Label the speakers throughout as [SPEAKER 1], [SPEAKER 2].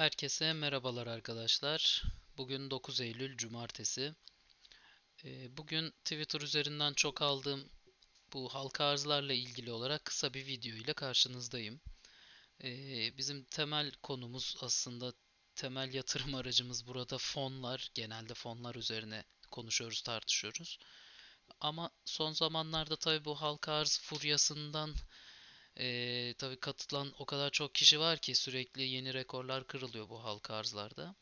[SPEAKER 1] Herkese merhabalar arkadaşlar. Bugün 9 Eylül Cumartesi. Ee, Bugün Twitter üzerinden çok aldığım bu halka arzlarla ilgili olarak kısa bir video ile karşınızdayım. Ee, Bizim temel konumuz aslında temel yatırım aracımız burada fonlar. Genelde fonlar üzerine konuşuyoruz, tartışıyoruz. Ama son zamanlarda tabii bu halka arz furyasından ee, tabii katılan o kadar çok kişi var ki sürekli yeni rekorlar kırılıyor bu halka arzlarda.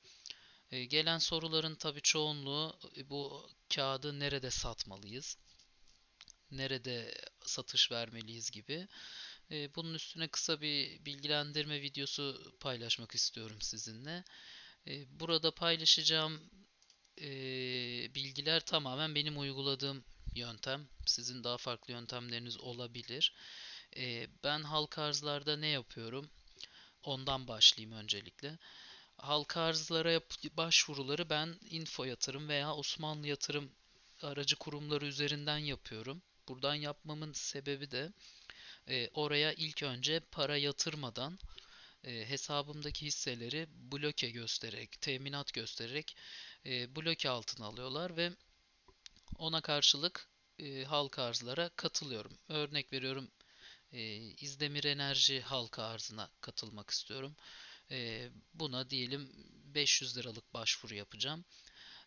[SPEAKER 1] Ee, gelen soruların tabii çoğunluğu e, bu kağıdı nerede satmalıyız, nerede satış vermeliyiz gibi. Ee, bunun üstüne kısa bir bilgilendirme videosu paylaşmak istiyorum sizinle. Ee, burada paylaşacağım e, bilgiler tamamen benim uyguladığım yöntem. Sizin daha farklı yöntemleriniz olabilir. Ee, ben halka arzlarda ne yapıyorum? Ondan başlayayım öncelikle. Halka arzlara başvuruları ben Info Yatırım veya Osmanlı Yatırım aracı kurumları üzerinden yapıyorum. Buradan yapmamın sebebi de e, oraya ilk önce para yatırmadan e, hesabımdaki hisseleri bloke göstererek, teminat göstererek e, bloke altına alıyorlar ve ona karşılık e, halka arzlara katılıyorum. Örnek veriyorum e, İzdemir Enerji halka arzına katılmak istiyorum. E, buna diyelim 500 liralık başvuru yapacağım.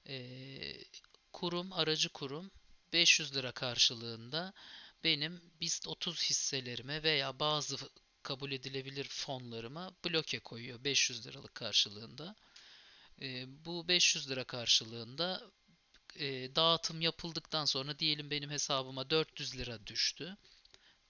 [SPEAKER 1] E, kurum, aracı kurum 500 lira karşılığında benim BIST 30 hisselerime veya bazı kabul edilebilir fonlarıma bloke koyuyor 500 liralık karşılığında. E, bu 500 lira karşılığında e, dağıtım yapıldıktan sonra diyelim benim hesabıma 400 lira düştü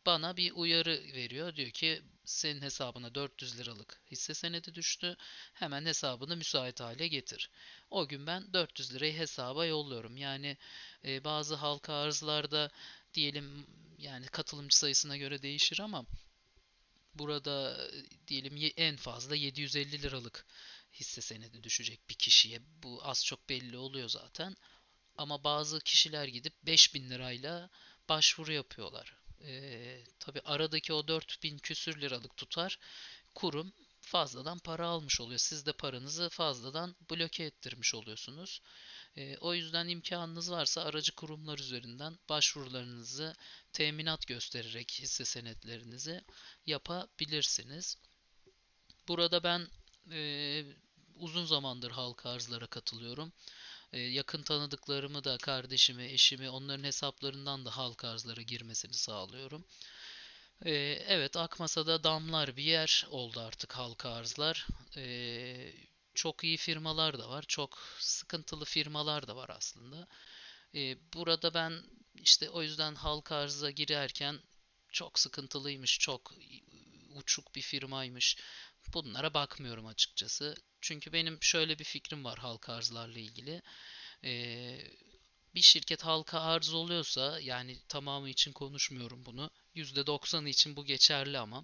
[SPEAKER 1] bana bir uyarı veriyor. Diyor ki senin hesabına 400 liralık hisse senedi düştü. Hemen hesabını müsait hale getir. O gün ben 400 lirayı hesaba yolluyorum. Yani e, bazı halka arzlarda diyelim yani katılımcı sayısına göre değişir ama burada e, diyelim ye- en fazla 750 liralık hisse senedi düşecek bir kişiye. Bu az çok belli oluyor zaten. Ama bazı kişiler gidip 5000 lirayla başvuru yapıyorlar. Ee, tabii aradaki o 4000 küsür liralık tutar kurum fazladan para almış oluyor. Siz de paranızı fazladan bloke ettirmiş oluyorsunuz. Ee, o yüzden imkanınız varsa aracı kurumlar üzerinden başvurularınızı teminat göstererek hisse senetlerinizi yapabilirsiniz. Burada ben e, uzun zamandır halka arzlara katılıyorum. E, yakın tanıdıklarımı da kardeşimi, eşimi onların hesaplarından da halka arzlara girmesini sağlıyorum. E, evet Akmasa'da damlar bir yer oldu artık halka arzlar. E, çok iyi firmalar da var, çok sıkıntılı firmalar da var aslında. Burada ben işte o yüzden halka arza girerken çok sıkıntılıymış, çok uçuk bir firmaymış. Bunlara bakmıyorum açıkçası. Çünkü benim şöyle bir fikrim var halka arzlarla ilgili. Ee, bir şirket halka arz oluyorsa yani tamamı için konuşmuyorum bunu. %90'ı için bu geçerli ama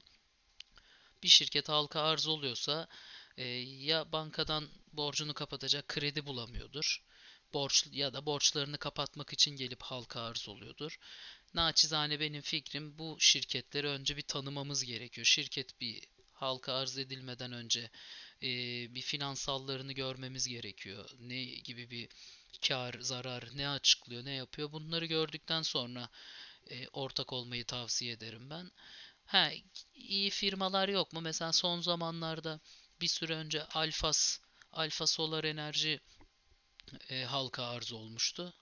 [SPEAKER 1] bir şirket halka arz oluyorsa e, ya bankadan borcunu kapatacak kredi bulamıyordur. Borç ya da borçlarını kapatmak için gelip halka arz oluyordur. Naçizane benim fikrim bu şirketleri önce bir tanımamız gerekiyor. Şirket bir halka arz edilmeden önce e, bir finansallarını görmemiz gerekiyor. Ne gibi bir kar, zarar, ne açıklıyor, ne yapıyor. Bunları gördükten sonra e, ortak olmayı tavsiye ederim ben. Ha, iyi firmalar yok mu? Mesela son zamanlarda bir süre önce Alfas, Alfa Solar Enerji e, halka arz olmuştu.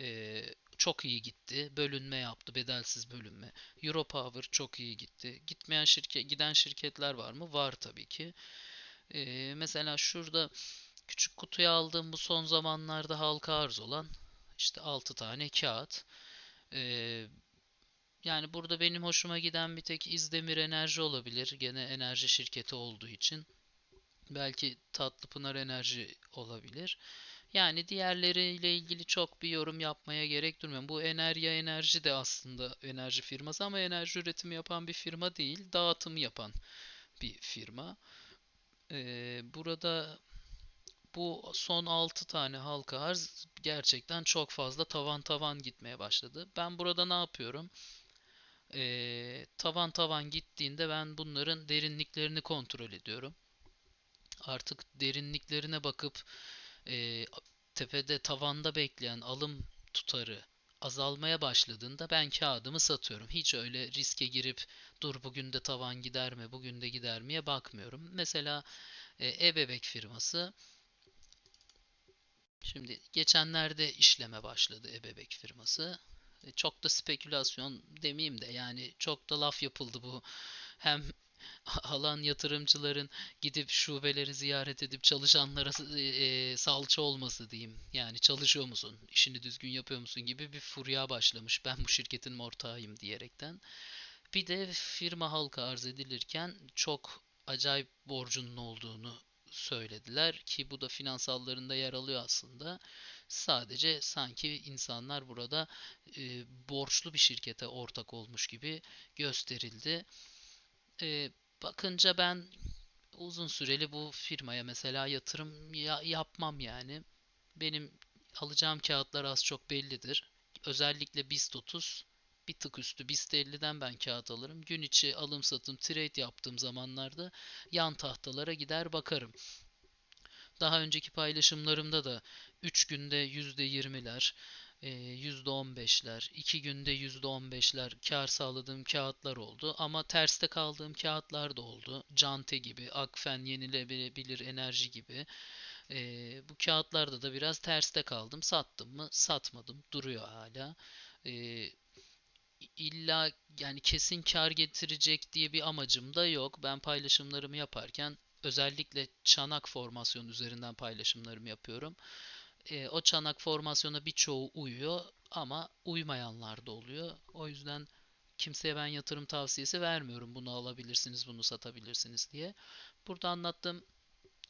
[SPEAKER 1] E, çok iyi gitti. Bölünme yaptı, bedelsiz bölünme. Europower çok iyi gitti. Gitmeyen şirket, giden şirketler var mı? Var tabii ki. E, mesela şurada küçük kutuya aldığım bu son zamanlarda halka arz olan işte 6 tane kağıt. E, yani burada benim hoşuma giden bir tek İzdemir Enerji olabilir. Gene enerji şirketi olduğu için. Belki Tatlıpınar Enerji olabilir. Yani diğerleriyle ilgili çok bir yorum yapmaya gerek durmuyorum. Bu Enerya Enerji de aslında enerji firması ama enerji üretimi yapan bir firma değil, dağıtım yapan bir firma. Ee, burada bu son 6 tane halka arz gerçekten çok fazla tavan tavan gitmeye başladı. Ben burada ne yapıyorum? Ee, tavan tavan gittiğinde ben bunların derinliklerini kontrol ediyorum. artık derinliklerine bakıp e, tepede tavanda bekleyen alım tutarı azalmaya başladığında ben kağıdımı satıyorum. Hiç öyle riske girip dur bugün de tavan gider mi, bugün de gider miye bakmıyorum. Mesela e, e-bebek firması şimdi geçenlerde işleme başladı e-bebek firması. E, çok da spekülasyon demeyeyim de yani çok da laf yapıldı bu. Hem alan yatırımcıların gidip şubeleri ziyaret edip çalışanlara e, salça olması diyeyim. Yani çalışıyor musun, işini düzgün yapıyor musun gibi bir furya başlamış. Ben bu şirketin ortağıyım diyerekten. Bir de firma halka arz edilirken çok acayip borcunun olduğunu söylediler ki bu da finansallarında yer alıyor aslında. Sadece sanki insanlar burada e, borçlu bir şirkete ortak olmuş gibi gösterildi. E, bakınca ben uzun süreli bu firmaya mesela yatırım ya yapmam yani. Benim alacağım kağıtlar az çok bellidir. Özellikle BIST 30 bir tık üstü BIST 50'den ben kağıt alırım. Gün içi alım satım trade yaptığım zamanlarda yan tahtalara gider bakarım. Daha önceki paylaşımlarımda da 3 günde %20'ler, %15'ler, 2 günde %15'ler kar sağladığım kağıtlar oldu. Ama terste kaldığım kağıtlar da oldu. Cante gibi, Akfen yenilebilir enerji gibi. E, bu kağıtlarda da biraz terste kaldım. Sattım mı? Satmadım. Duruyor hala. E, illa yani kesin kar getirecek diye bir amacım da yok. Ben paylaşımlarımı yaparken özellikle çanak formasyon üzerinden paylaşımlarımı yapıyorum. E, o çanak formasyona birçoğu uyuyor ama uymayanlar da oluyor. O yüzden kimseye ben yatırım tavsiyesi vermiyorum. Bunu alabilirsiniz, bunu satabilirsiniz diye. Burada anlattığım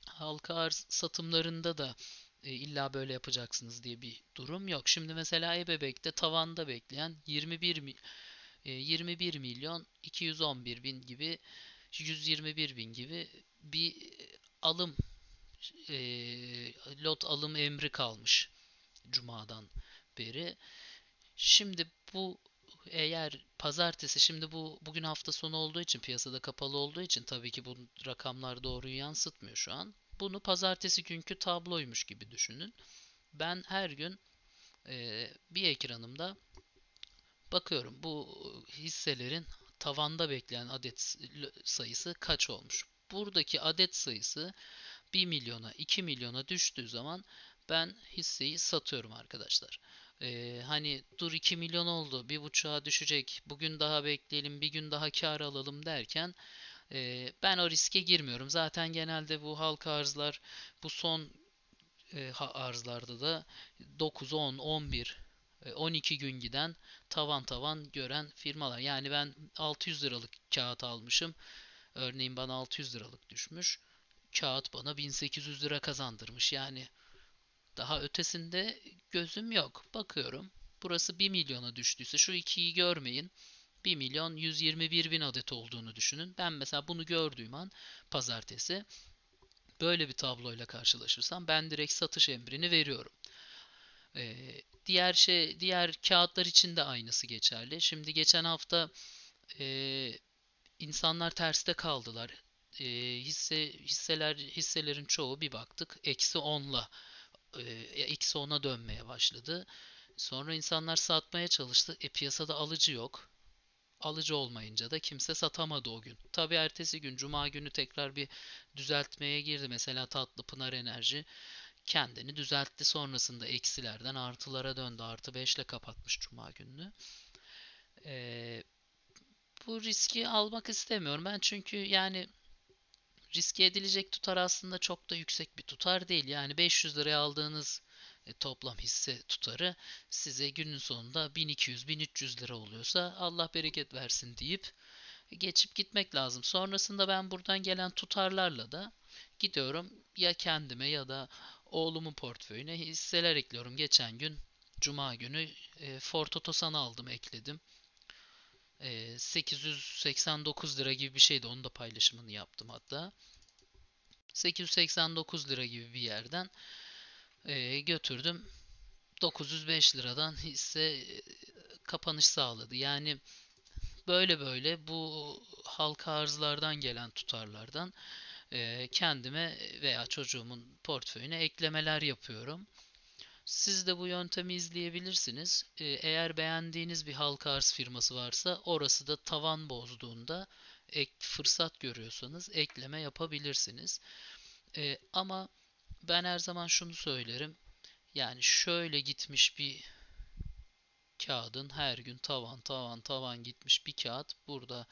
[SPEAKER 1] halka arz satımlarında da e, illa böyle yapacaksınız diye bir durum yok. Şimdi mesela ebebekte tavanda bekleyen 21 mi, e, 21 milyon 211 bin gibi 121 bin gibi bir alım e, lot alım emri kalmış Cuma'dan beri. Şimdi bu eğer pazartesi şimdi bu bugün hafta sonu olduğu için piyasada kapalı olduğu için tabii ki bu rakamlar doğruyu yansıtmıyor şu an. Bunu pazartesi günkü tabloymuş gibi düşünün. Ben her gün e, bir ekranımda bakıyorum bu hisselerin tavanda bekleyen adet sayısı kaç olmuş. Buradaki adet sayısı 1 milyona 2 milyona düştüğü zaman ben hisseyi satıyorum arkadaşlar. Ee, hani dur 2 milyon oldu bir buçuğa düşecek bugün daha bekleyelim bir gün daha kar alalım derken e, ben o riske girmiyorum. Zaten genelde bu halka arzlar bu son e, arzlarda da 9, 10, 11 12 gün giden tavan tavan gören firmalar. Yani ben 600 liralık kağıt almışım. Örneğin bana 600 liralık düşmüş. Kağıt bana 1800 lira kazandırmış. Yani daha ötesinde gözüm yok. Bakıyorum. Burası 1 milyona düştüyse şu ikiyi görmeyin. 1 milyon 121 bin adet olduğunu düşünün. Ben mesela bunu gördüğüm an pazartesi böyle bir tabloyla karşılaşırsam ben direkt satış emrini veriyorum. Ee, diğer şey diğer kağıtlar için de aynısı geçerli. Şimdi geçen hafta e, insanlar terste kaldılar. E, hisse hisseler hisselerin çoğu bir baktık eksi 10'la e, eksi 10'a dönmeye başladı. Sonra insanlar satmaya çalıştı. E piyasada alıcı yok. Alıcı olmayınca da kimse satamadı o gün. Tabi ertesi gün Cuma günü tekrar bir düzeltmeye girdi. Mesela Tatlı Pınar Enerji kendini düzeltti sonrasında eksilerden artılara döndü. Artı 5 ile kapatmış Cuma gününü. Ee, bu riski almak istemiyorum ben çünkü yani riske edilecek tutar aslında çok da yüksek bir tutar değil. Yani 500 liraya aldığınız e, toplam hisse tutarı size günün sonunda 1200-1300 lira oluyorsa Allah bereket versin deyip geçip gitmek lazım. Sonrasında ben buradan gelen tutarlarla da gidiyorum ya kendime ya da oğlumun portföyüne hisseler ekliyorum. Geçen gün Cuma günü e, Ford Otosan'ı aldım ekledim. E, 889 lira gibi bir şeydi. Onu da paylaşımını yaptım hatta. 889 lira gibi bir yerden e, götürdüm. 905 liradan hisse e, kapanış sağladı. Yani böyle böyle bu halka arzlardan gelen tutarlardan e, kendime veya çocuğumun portföyüne eklemeler yapıyorum. Siz de bu yöntemi izleyebilirsiniz. E, eğer beğendiğiniz bir halka arz firması varsa orası da tavan bozduğunda ek fırsat görüyorsanız ekleme yapabilirsiniz. E, ama ben her zaman şunu söylerim. Yani şöyle gitmiş bir kağıdın her gün tavan tavan tavan gitmiş bir kağıt burada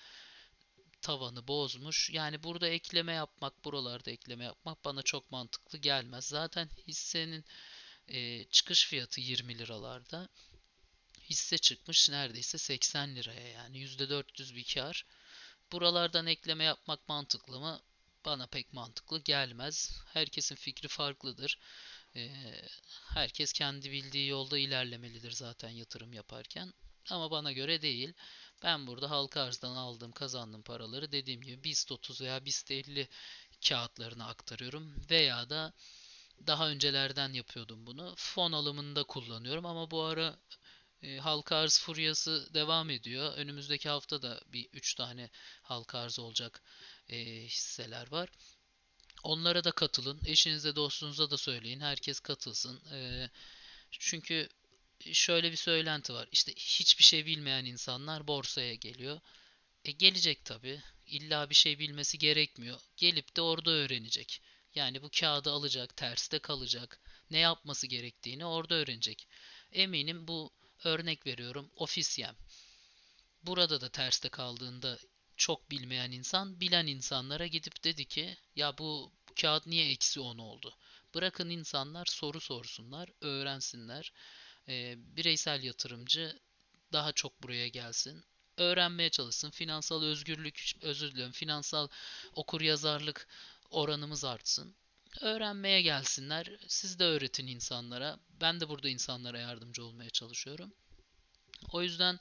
[SPEAKER 1] tavanı bozmuş. Yani burada ekleme yapmak, buralarda ekleme yapmak bana çok mantıklı gelmez. Zaten hissenin e, çıkış fiyatı 20 liralarda. Hisse çıkmış neredeyse 80 liraya yani %400 bir kar. Buralardan ekleme yapmak mantıklı mı? Bana pek mantıklı gelmez. Herkesin fikri farklıdır. Ee, herkes kendi bildiği yolda ilerlemelidir zaten yatırım yaparken. Ama bana göre değil. Ben burada halka arzdan aldığım kazandığım paraları dediğim gibi BIST 30 veya BIST 50 kağıtlarına aktarıyorum. Veya da daha öncelerden yapıyordum bunu. Fon alımında kullanıyorum ama bu ara e, halka arz furyası devam ediyor. Önümüzdeki hafta da bir 3 tane halka arz olacak e, hisseler var. Onlara da katılın. Eşinize, dostunuza da söyleyin. Herkes katılsın. E, çünkü şöyle bir söylenti var. İşte hiçbir şey bilmeyen insanlar borsaya geliyor. E gelecek tabii. İlla bir şey bilmesi gerekmiyor. Gelip de orada öğrenecek. Yani bu kağıdı alacak, terste kalacak. Ne yapması gerektiğini orada öğrenecek. Eminim bu örnek veriyorum ofisyem. Burada da terste kaldığında çok bilmeyen insan bilen insanlara gidip dedi ki ya bu kağıt niye eksi 10 oldu? Bırakın insanlar soru sorsunlar, öğrensinler. E, bireysel yatırımcı daha çok buraya gelsin. Öğrenmeye çalışsın. Finansal özgürlük, özür dilerim, finansal okuryazarlık oranımız artsın. Öğrenmeye gelsinler. Siz de öğretin insanlara. Ben de burada insanlara yardımcı olmaya çalışıyorum. O yüzden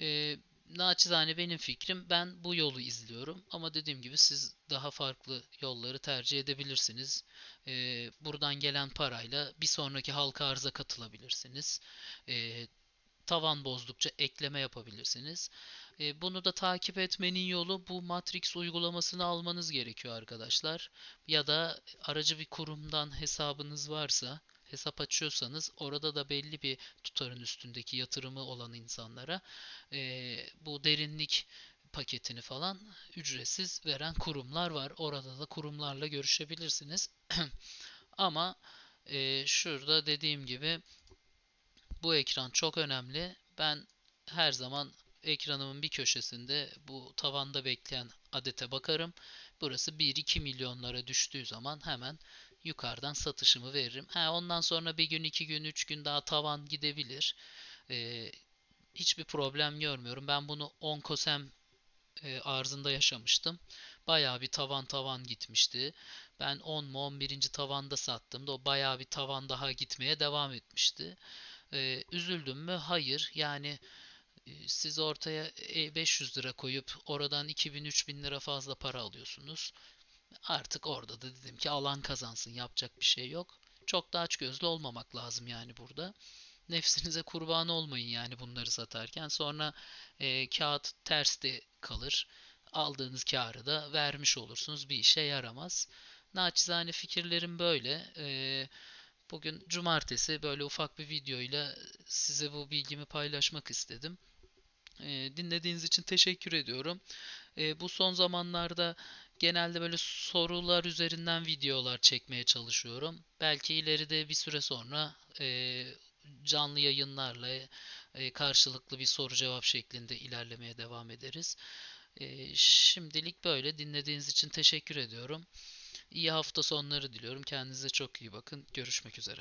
[SPEAKER 1] e, naçizane benim fikrim ben bu yolu izliyorum. Ama dediğim gibi siz daha farklı yolları tercih edebilirsiniz. E, buradan gelen parayla bir sonraki halka arıza katılabilirsiniz. E, tavan bozdukça ekleme yapabilirsiniz. Bunu da takip etmenin yolu bu Matrix uygulamasını almanız gerekiyor arkadaşlar. Ya da aracı bir kurumdan hesabınız varsa hesap açıyorsanız orada da belli bir tutarın üstündeki yatırımı olan insanlara bu derinlik paketini falan ücretsiz veren kurumlar var. Orada da kurumlarla görüşebilirsiniz. Ama e, şurada dediğim gibi bu ekran çok önemli. Ben her zaman ekranımın bir köşesinde bu tavanda bekleyen adete bakarım. Burası 1-2 milyonlara düştüğü zaman hemen yukarıdan satışımı veririm. Ha, ondan sonra bir gün, iki gün, üç gün daha tavan gidebilir. Ee, hiçbir problem görmüyorum. Ben bunu 10 kosem e, arzında yaşamıştım. Bayağı bir tavan tavan gitmişti. Ben 10 mu 11. tavanda sattım da o bayağı bir tavan daha gitmeye devam etmişti. Ee, üzüldüm mü? Hayır. Yani siz ortaya 500 e, lira koyup oradan 2000-3000 lira fazla para alıyorsunuz. Artık orada da dedim ki alan kazansın. Yapacak bir şey yok. Çok da açgözlü olmamak lazım yani burada. Nefsinize kurban olmayın yani bunları satarken. Sonra e, kağıt terste kalır. Aldığınız karı da vermiş olursunuz. Bir işe yaramaz. Naçizane fikirlerim böyle. Eee Bugün cumartesi böyle ufak bir videoyla size bu bilgimi paylaşmak istedim. E, dinlediğiniz için teşekkür ediyorum. E, bu son zamanlarda genelde böyle sorular üzerinden videolar çekmeye çalışıyorum. Belki ileride bir süre sonra e, canlı yayınlarla e, karşılıklı bir soru cevap şeklinde ilerlemeye devam ederiz. E, şimdilik böyle dinlediğiniz için teşekkür ediyorum. İyi hafta sonları diliyorum. Kendinize çok iyi bakın. Görüşmek üzere.